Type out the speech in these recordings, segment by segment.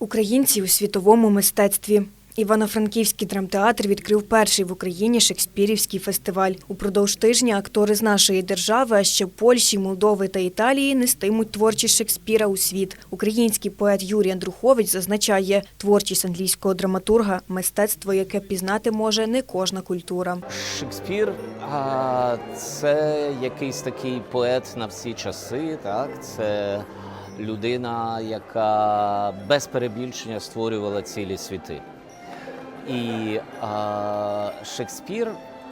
Українці у світовому мистецтві. Івано-Франківський драмтеатр відкрив перший в Україні шекспірівський фестиваль. Упродовж тижня актори з нашої держави, а ще Польщі, Молдови та Італії нестимуть творчість Шекспіра у світ. Український поет Юрій Андрухович зазначає, творчість англійського драматурга мистецтво, яке пізнати може не кожна культура. Шекспір це якийсь такий поет на всі часи, так? Це людина, яка без перебільшення створювала цілі світи. І а, Шекспір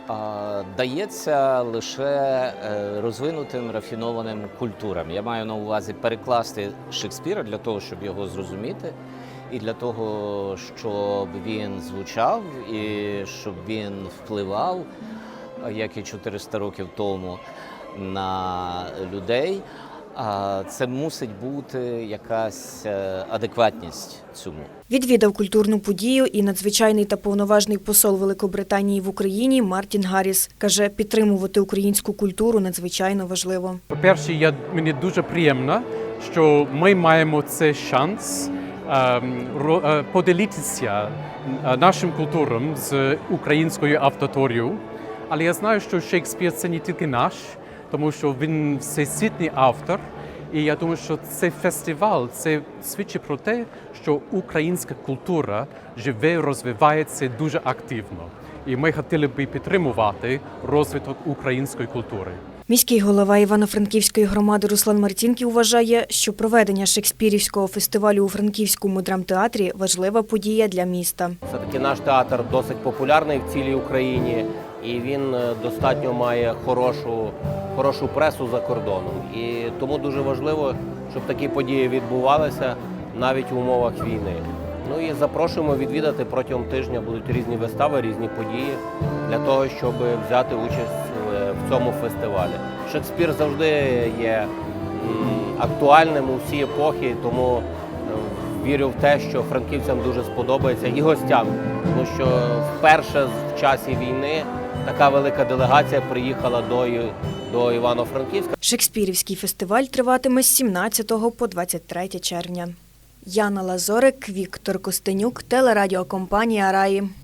а, дається лише е, розвинутим рафінованим культурам. Я маю на увазі перекласти Шекспіра для того, щоб його зрозуміти, і для того, щоб він звучав, і щоб він впливав, як і 400 років тому, на людей. А це мусить бути якась е, адекватність цьому. Відвідав культурну подію і надзвичайний та повноважний посол Великобританії в Україні Мартін Гарріс. Каже, підтримувати українську культуру надзвичайно важливо. По-перше, я, мені дуже приємно, що ми маємо цей шанс ем, е, поділитися е, нашим культурам з українською авторією. Але я знаю, що Шекспір це не тільки наш, тому що він всесвітній автор. І я думаю, що цей фестиваль це свідчить про те, що українська культура живе, розвивається дуже активно. І ми хотіли би підтримувати розвиток української культури. Міський голова Івано-Франківської громади Руслан Марцінків вважає, що проведення Шекспірівського фестивалю у Франківському драмтеатрі важлива подія для міста. Все-таки наш театр досить популярний в цілій Україні, і він е, достатньо має хорошу, хорошу пресу за кордоном. І тому дуже важливо, щоб такі події відбувалися навіть в умовах війни. Ну і запрошуємо відвідати протягом тижня будуть різні вистави, різні події для того, щоб взяти участь в цьому фестивалі. Шекспір завжди є актуальним у всі епохи, тому е, вірю в те, що франківцям дуже сподобається і гостям, тому що вперше в часі війни така велика делегація приїхала до, до Івано-Франківська. Шекспірівський фестиваль триватиме з 17 по 23 червня. Яна Лазорик, Віктор Костенюк, телерадіокомпанія Раї.